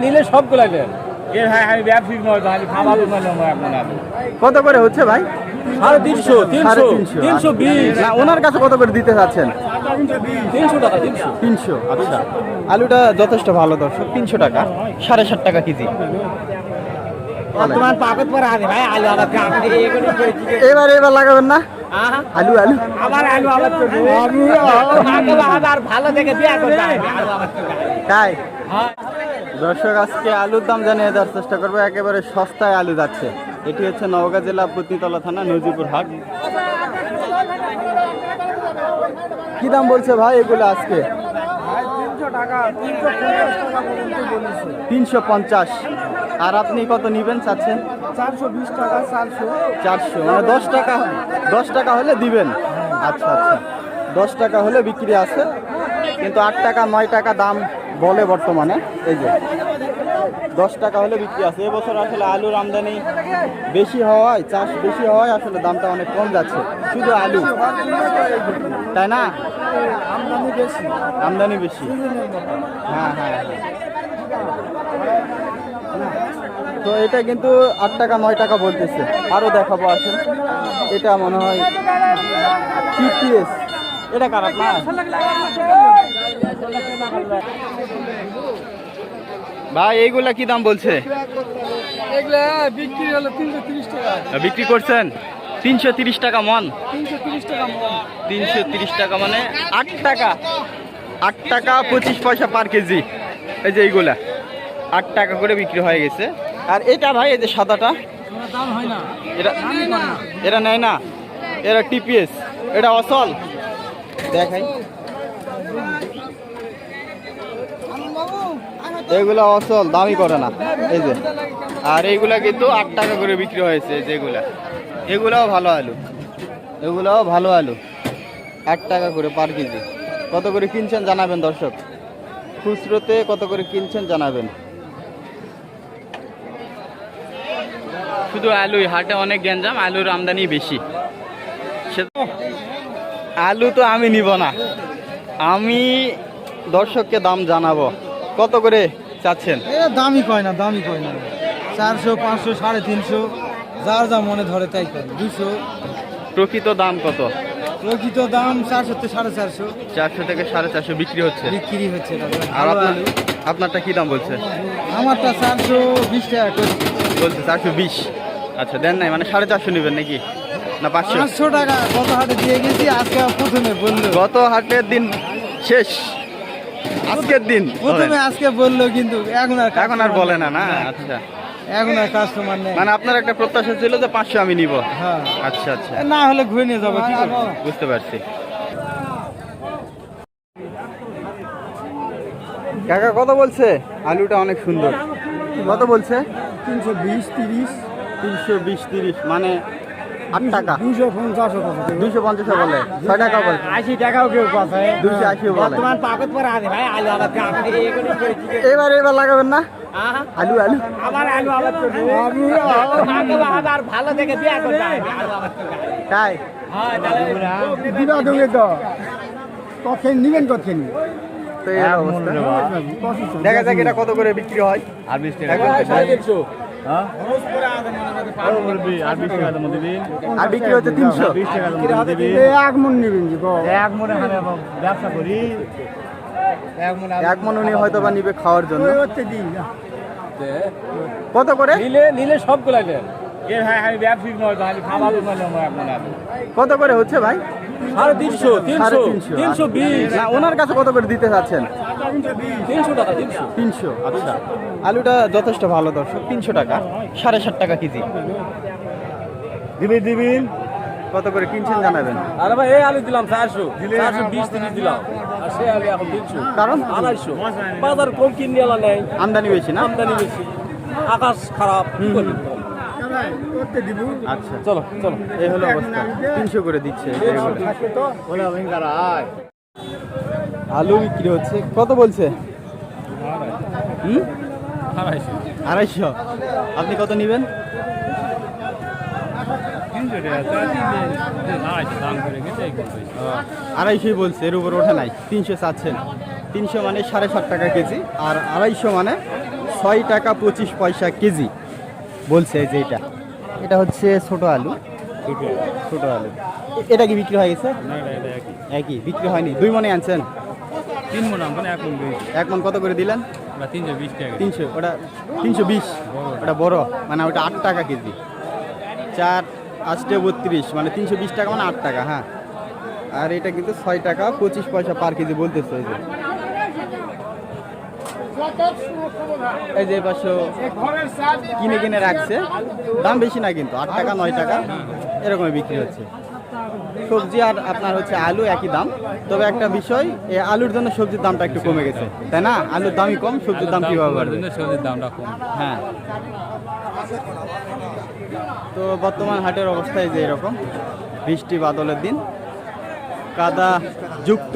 নিলে সবগুলো নেন এ ভাই আমি ব্যবসায়িক নয় তো আমি খাবার জন্য নয় আপনার কত করে হচ্ছে ভাই সাড়ে তিনশো তিনশো তিনশো তিনশো বিশ না ওনার কাছে কত করে দিতে চাচ্ছেন তিনশো টাকা তিনশো তিনশো আচ্ছা আলুটা যথেষ্ট ভালো দর্শক তিনশো টাকা সাড়ে ষাট টাকা কেজি ভাই আলু এবার এবার লাগাবেন না আলু আলু আবার আলু আবার করবে ভালো দেখে আলু তাই দর্শক, আজকে আলুর দাম জানিয়ে দেওয়ার চেষ্টা করব। একেবারে সস্তায় আলু যাচ্ছে। এটি হচ্ছে নওগাঁ জেলা পত্নীতলা থানা, নজিপুর হাট। কি দাম বলছে ভাই এগুলো আজকে? তিনশো পঞ্চাশ। আর আপনি কত নিবেন চাচ্ছেন? চারশো বিশ টাকা চারশো চারশো। মানে দশ টাকা দশ টাকা হলে দিবেন। আচ্ছা আচ্ছা। দশ টাকা হলে বিক্রি আছে। কিন্তু আট টাকা, নয় টাকা দাম বলে বর্তমানে এই যে। দশ টাকা হলে বিক্রি আছে। এবছর আসলে আলুর আমদানি বেশি হওয়ায় চাষ বেশি হওয়ায় আসলে দামটা অনেক কম যাচ্ছে। শুধু আলু তাই না? আমদানি বেশি। আমদানি বেশি। হ্যাঁ হ্যাঁ। তো এটা কিন্তু আট টাকা নয় টাকা বলতেছে। আরও দেখাবো আসেন। এটা মনে হয় টিপিএস এটা খারাপ না ভাই এইগুলা কি দাম বলছে? বিক্রি করছেন? তিনশো তিরিশ টাকা মন। তিনশো তিরিশ টাকা মন। আট টাকা। আট টাকা পঁচিশ পয়সা পার কেজি। এই যে এইগুলা। আট টাকা করে বিক্রি হয়ে গেছে। আর এটা ভাই এই যে সাদাটা। এটা এটা নেয় না। এটা টিপিএস। এটা অসল। দেখাই। এগুলা অসল দামই করে না। এই যে। আর এইগুলা কিন্তু আট টাকা করে বিক্রি হয়েছে, যেগুলা। এগুলাও ভালো আলু। এগুলাও ভালো আলু। আট টাকা করে পার কেজি। কত করে কিনছেন জানাবেন, দর্শক? খুচরোতে কত করে কিনছেন জানাবেন? শুধু আলুই, হাটে অনেক গ্যাঞ্জাম, আলুর আমদানি বেশি। আলু তো আমি নিব না। আমি দর্শককে দাম জানাব। কত করে চাচ্ছেন? এ দামই কয় না দামই কয় না। চারশো পাঁচশো সাড়ে তিনশো যার যা মনে ধরে তাই করে দুশো প্রকৃত দাম কত? প্রকৃত দাম চারশো থেকে সাড়ে চারশো। চারশো থেকে সাড়ে চারশো বিক্রি হচ্ছে। বিক্রি হচ্ছে। আর আপনার আপনারটা কি দাম বলছে? আমারটা চারশো বিশ টাকা করে। বলছে চারশো বিশ। আচ্ছা দেন নাই মানে সাড়ে চারশো নেবেন নাকি? না পাঁচশো? পাঁচশো টাকা গত হাটে দিয়ে গেছি আজকে প্রথমে বলল গত হাটের দিন শেষ। আজকের দিন। প্রথমে আজকে বলল কিন্তু এখন আর এখন আর বলে না না? আচ্ছা। এখন আর কাস্টমার নেই। মানে আপনার একটা প্রত্যাশা ছিল যে পাঁচশো আমি নিব? হ্যাঁ। আচ্ছা আচ্ছা। না হলে ঘুরে নিয়ে যাব কি বুঝতে পারছি। কাকা কত বলছে? আলুটা অনেক সুন্দর। কত বলছে? তিনশো বিশ তিরিশ। তিনশো বিশ তিরিশ। মানে আট টাকা। দুশো পঞ্চাশ দুশো পঞ্চাশ বলে। ছয় টাকা বলে। আশি টাকাও কেউ কথা দুশো আশি বলে। এবার এবার লাগাবেন না? আলু আলু। আবার আলু আবার আবার ভালো দেখে তাই? হ্যাঁ দিবা। তো। কখন নিবেন কখন দেখা যাক এটা কত করে বিক্রি হয়। আর বিশ তিনশো আর বিক্রি হচ্ছে তিনশো। এক মন নিবেন এক মনে ব্যবসা করি। এক মন উনি হয়তো বা নিবে খাওয়ার জন্য। কত করে? নিলে নিলে কত করে হচ্ছে ভাই? সাড়ে তিনশো তিনশো তিনশো। বিশ। না ওনার কাছে কত করে দিতে চাচ্ছেন? তিনশো টাকা তিনশো। তিনশো আচ্ছা। আলুটা যথেষ্ট ভালো দর্শক তিনশো টাকা সাড়ে ষাট টাকা কেজি। দিবি দিবিন কত করে কিনছেন জানাবেন? আরে ভাই এই আলু দিলাম চারশো। চারশো বিশ তিরিশ দিলাম। আর সে আলু এখন তিনশো। কারণ? আড়াইশো। বাজার কম কিনে আলা নেই। আমদানি বেশি না? আমদানি বেশি। আকাশ খারাপ কি করবি করতে দিব আচ্ছা চলো চলো। এই হলো অবস্থা। তিনশো করে দিচ্ছে। আলু বিক্রি হচ্ছে। কত বলছে? হুম? আড়াইশো। আপনি কত নেবেন? আড়াইশোই বলছে। এর উপর ওঠে নাই। তিনশো চাচ্ছেন। তিনশো মানে সাড়ে সাত টাকা কেজি। আর আড়াইশো মানে ছয় টাকা পঁচিশ পয়সা কেজি। বলছে যে এটা। এটা হচ্ছে ছোট আলু। ছোট আলু। এটা কি বিক্রি হয়ে গেছে? একই। বিক্রি হয়নি। দুই মনে আনছেন? তিন মন আমদানি এক মন এক মন কত করে দিলেন? তিনশো বিশ টাকা। তিনশো ওটা তিনশো বিশ। ওটা বড় মানে ওটা আট টাকা কেজি। চার আষ্টে বত্রিশ মানে তিনশো বিশ টাকা মানে আট টাকা হ্যাঁ। আর এটা কিন্তু ছয় টাকা পঁচিশ পয়সা পার কেজি বলতেছে এই যে পাশে কিনে কিনে রাখছে। দাম বেশি না কিন্তু আট টাকা নয় টাকা এরকমই বিক্রি হচ্ছে। সবজি আর আপনার হচ্ছে আলু একই দাম। তবে একটা বিষয় এই আলুর জন্য সবজির দামটা একটু কমে গেছে তাই না? আলুর দামই কম সবজির দাম কীভাবে বাড়বে? সবজির দামটা কম। হ্যাঁ। তো বর্তমান হাটের অবস্থায় যে এরকম বৃষ্টি বাদলের দিন কাদা যুক্ত।